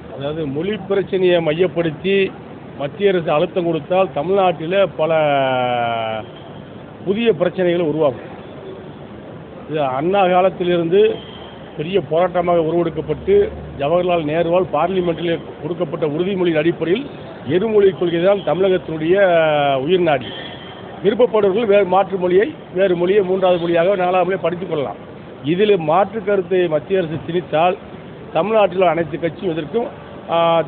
அதாவது மொழி பிரச்சனையை மையப்படுத்தி மத்திய அரசு அழுத்தம் கொடுத்தால் தமிழ்நாட்டில் பல புதிய பிரச்சனைகளை உருவாகும். இது அண்ணா காலத்திலிருந்து பெரிய போராட்டமாக உருவெடுக்கப்பட்டு ஜவஹர்லால் நேருவால் பார்லிமெண்ட்டில் கொடுக்கப்பட்ட உறுதிமொழியின் அடிப்படையில் இருமொழி கொள்கை தான் தமிழகத்தினுடைய உயிர்நாடி விருப்பப்படுவர்கள் வேறு மாற்று மொழியை வேறு மொழியை மூன்றாவது மொழியாக நாலாவது மொழியை படித்துக் கொள்ளலாம். இதில் மாற்று கருத்தை மத்திய அரசு திணித்தால் தமிழ்நாட்டில் அனைத்து கட்சியும் எதிர்க்கும்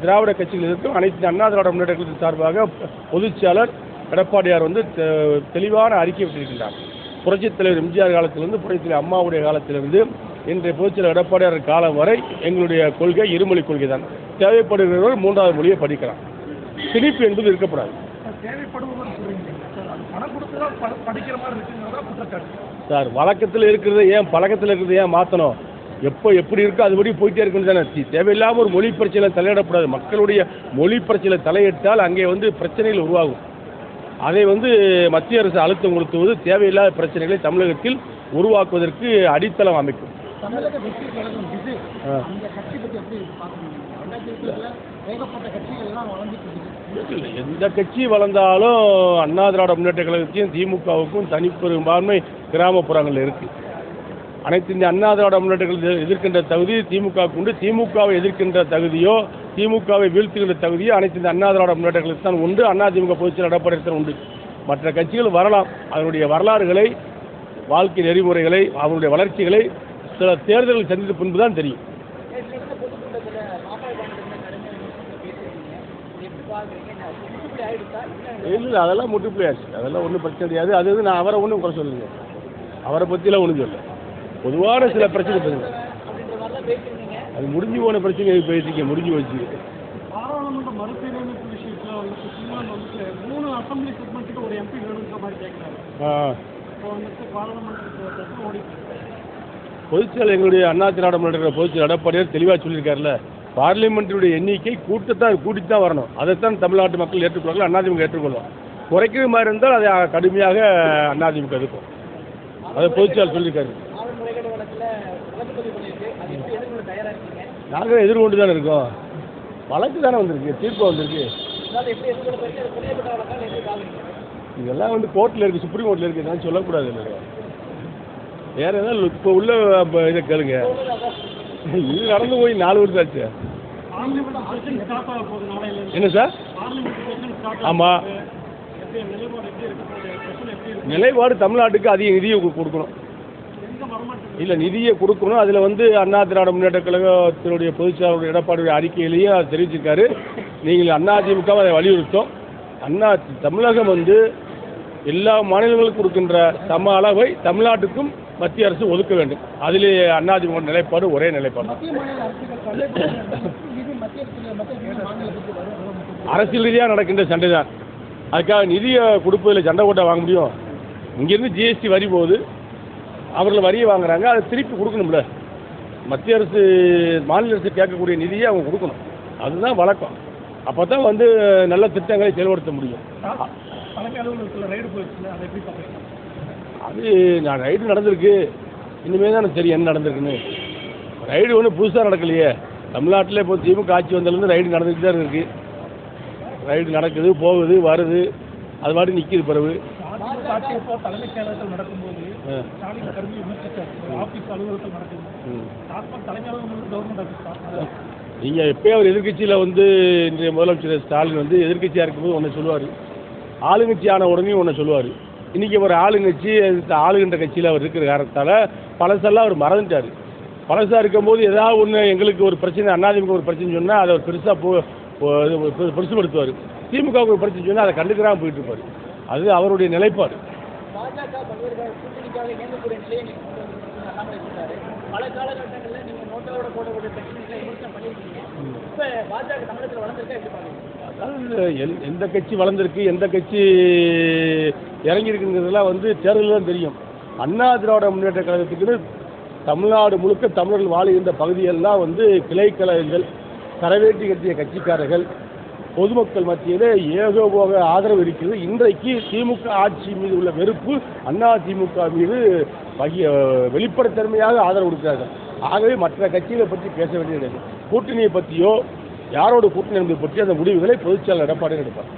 திராவிட கட்சிகள் எதிர்க்கும் அனைத்து அண்ணா திராவிட முன்னேற்ற கழகத்தின் சார்பாக பொதுச்செயலர் எடப்பாடியார் வந்து தெ- தெளிவான அறிக்கை விட்டிருக்கின்றார். புரட்சித் தலைவர் எம்ஜிஆர் காலத்திலிருந்து புரட்சித் தலைவர் அம்மாவுடைய காலத்திலிருந்து இன்றைய பொதுச்செயலர் எடப்பாடியார் காலம் வரை எங்களுடைய கொள்கை இருமொழி கொள்கை தான் தேவைப்படுகிறவர்கள் மூன்றாவது மொழியை படிக்கலாம். திணிப்பு என்பது இருக்கப்படாது சார் வழக்கத்தில் இருக்கிறத ஏன் பழக்கத்தில் இருக்கிறத ஏன் மாற்றணும் எப்போ எப்படி இருக்கோ அதுபடி போயிட்டே இருக்குன்னு தானே. தேவையில்லாமல் ஒரு மொழி பிரச்சனை தலையிடக்கூடாது. மக்களுடைய மொழி பிரச்சனை தலையிட்டால் அங்கே வந்து பிரச்சனைகள் உருவாகும். அதை வந்து மத்திய அரசு அழுத்தம் கொடுத்துவது தேவையில்லாத பிரச்சனைகளை தமிழகத்தில் உருவாக்குவதற்கு அடித்தளம் அமைக்கும். தமிழக வெற்றி கழகம் இது. அந்த கட்சி பற்றி எப்படி பார்க்குறீங்க ரெண்டாயிரத்தி இருபதுல ஏகப்பட்ட கட்சிகள் எல்லாம் வளர்ந்துட்டு எந்த கட்சி வளர்ந்தாலும் அண்ணா திராவிட முன்னேற்ற கழகத்தையும் திமுகவுக்கும் தனிப்பெரும்பான்மை கிராமப்புறங்களில் இருக்கு. அனைத்து இந்த அண்ணா திராவிட முன்னேற்ற கழகத்தை எதிர்க்கின்ற தகுதி திமுக உண்டு. திமுகவை எதிர்க்கின்ற தகுதியோ திமுகவை வீழ்த்துகின்ற தகுதியோ அனைத்து இந்த அண்ணா திராவிட முன்னேற்ற கழகத்தில் தான் உண்டு. அண்ணா திமுக பொதுச்செயலர் எடப்பாடி தான் உண்டு. மற்ற கட்சிகள் வரலாம். அதனுடைய வரலாறுகளை வாழ்க்கை நெறிமுறைகளை அவருடைய வளர்ச்சிகளை சில தேர்தல்கள் சந்தித்த பின்பு தான் தெரியும். இல்லை அதெல்லாம் முட்டுப்புள்ளி ஆச்சு. அதெல்லாம் ஒன்றும் பிரச்சனை கிடையாது. அது வந்து நான் அவரை ஒன்றும் குறை சொல்லுங்க அவரை பற்றிலாம் ஒன்றும் சொல்ல பொதுவான சில பிரச்சனை பேசுங்க அது முடிஞ்சு போன பிரச்சனை பேசிக்க முடிஞ்சு வச்சு பாராளுமன்ற மறுசீரமைப்பு விஷயத்துல மூணு அசம்பிளி செக்மெண்ட்டுக்கு ஒரு எம்பி வேணுங்கிற மாதிரி கேட்குறாரு ஆ. இப்போ வந்துட்டு பாராளுமன்ற ஓடி பொதுச்செயலர் எங்களுடைய அண்ணா திராவிட முன்னேற்ற பொதுச்செயலர் எடப்பாடியார் தெளிவாக சொல்லியிருக்காருல்ல பார்லிமெண்ட்டுடைய எண்ணிக்கை கூட்டத்தான் கூட்டிட்டு தான் வரணும். அதைத்தான் தமிழ்நாட்டு மக்கள் ஏற்றுக்கொள்வார்கள் அதிமுக ஏற்றுக்கொள்ளும். குறைக்கிற மாதிரி இருந்தால் அதை கடுமையாக அதிமுக இருக்கும் அதை பொதுச்செயலர் சொல்லியிருக்காரு. நாங்கள் எதிர்கொண்டு தானே இருக்கோம். வழக்கு தானே வந்திருக்கு தீர்ப்பு வந்திருக்கு. இதெல்லாம் வந்து கோர்ட்டில் இருக்குது சுப்ரீம் கோர்ட்டில் இருக்குது நான் சொல்லக்கூடாது இல்லை வேற ஏதாவது இப்போ உள்ள இதை கேளுங்க. இது நடந்து போய் நாலு வருஷம் ஆச்சு. என்ன சார்? ஆமாம் நிலைப்பாடு தமிழ்நாட்டுக்கு அதிக நிதியை கொடுக்கணும். இல்லை நிதியை கொடுக்கணும். அதில் வந்து அண்ணா திராவிட முன்னேற்ற கழகத்தினுடைய பொதுச்செயலாளர் எடப்பாடியுடைய அறிக்கையிலையும் அதை தெரிவிச்சிருக்காரு. நீங்கள் அதிமுக அதை வலியுறுத்தும் அண்ணா தமிழகம் வந்து எல்லா மாநிலங்களுக்கும் கொடுக்கின்ற சம அளவை தமிழ்நாட்டுக்கும் மத்திய அரசு ஒதுக்க வேண்டும். அதிலே அதிமுக நிலைப்பாடு ஒரே நிலைப்பாடு. அரசியல் ரீதியாக நடக்கின்ற சண்டை தான் அதுக்காக நிதியை கொடுப்பதில் சண்டை போட்டா வாங்க முடியும். இங்கேருந்து ஜிஎஸ்டி வரி போகுது. அவர்கள் வரியை வாங்குறாங்க. அதை திருப்பி கொடுக்கணும்ல. மத்திய அரசு மாநில அரசு கேட்கக்கூடிய நிதியை அவங்க கொடுக்கணும். அதுதான் வழக்கம். அப்போ தான் வந்து நல்ல திட்டங்களை செயல்படுத்த முடியும். தலைமை அலுவலகத்தில் ரைடு போயிடுச்சுல அதை எப்படி பார்க்குறீங்க? அது நான் ரைடு நடந்திருக்கு. இனிமேல் தான் தெரியும் என்ன நடந்திருக்குன்னு. ரைடு ஒன்றும் புதுசாக நடக்கலையே. தமிழ்நாட்டில் இப்போ திமுக ஆட்சி வந்ததுலேருந்து ரைடு நடந்துட்டு தான் இருக்கு. ரைடு நடக்குது போகுது வருது. அது பாட்டு நிற்கிது பிறகு. அதிமுக ஆட்சி இப்போ தலைமைச் செயலகத்தில் நடக்கும்போது ஆ. ஸ்டாலின் கருவி வீழ்ச்சிட்டார் ஆஃபீஸ் அலுவலகத்தில் நடக்குது. ம். டாஸ்மாக் தலைமை அலுவலகம் வந்து கவர்மெண்ட் ஆஃபீஸ் தான் நீங்கள் எப்போயும் அவர் எதிர்க்கட்சியில் வந்து இன்றைய முதலமைச்சர் ஸ்டாலின் வந்து எதிர்க்கட்சியாக இருக்கும்போது ஒன்று சொல்லுவார். ஆளுங்கட்சி ஆன உடனே ஒன்று சொல்லுவார். இன்றைக்கி அவர் ஆளுங்கட்சி ஆளுகின்ற கட்சியில் அவர் இருக்கிற காரணத்தால் பழசெல்லாம் அவர் மறந்துட்டார். பழசாக இருக்கும்போது ஏதாவது ஒன்று எங்களுக்கு ஒரு பிரச்சனை அண்ணாதிமுக ஒரு பிரச்சனை சொன்னால் அதை அவர் பெருசாக போ போ- இது பெரு- பெருசுபடுத்துவார். திமுகவுக்கு ஒரு பிரச்சனை சொன்னால் அதை கண்டுக்கிறாமல் போயிட்டு இருப்பார் அது அவருடைய நிலைப்பாடு. பாஜக பல காலகட்டங்களில் நோட்டோட போடக்கூடிய பிரச்சனைகளை விமர்சனம் பண்ணியிருக்கீங்க. இப்ப தமிழகத்தில் வளர்ந்துருக்கா எப்படி எல்- எந்த கட்சி வளர்ந்துருக்கு எந்த கட்சி இறங்கியிருக்குங்கிறதுலாம் வந்து தேர்தலில் தான் தெரியும். அண்ணா திராவிட முன்னேற்ற கழகத்துக்குன்னு தமிழ்நாடு முழுக்க தமிழர்கள் வாழுகின்ற பகுதியெல்லாம் வந்து கிளை கழகங்கள் கரவேட்டி கட்டிய கட்சிக்காரர்கள் பொதுமக்கள் மத்தியிலே ஏகோபோக ஆதரவு இருக்கிறது. இன்றைக்கு திமுக ஆட்சி மீது உள்ள வெறுப்பு அண்ணா திமுக மீது பகிய வெளிப்படைத்தன்மையாக ஆதரவு கொடுக்கிறார்கள். ஆகவே மற்ற கட்சிகளை பற்றி பேச வேண்டியது கூட்டணியை பற்றியோ யாரோட கூட்டணி என்பது பற்றி அந்த முடிவுகளை பொதுச்செயலாளர் எடப்பாடி எடுப்பார்.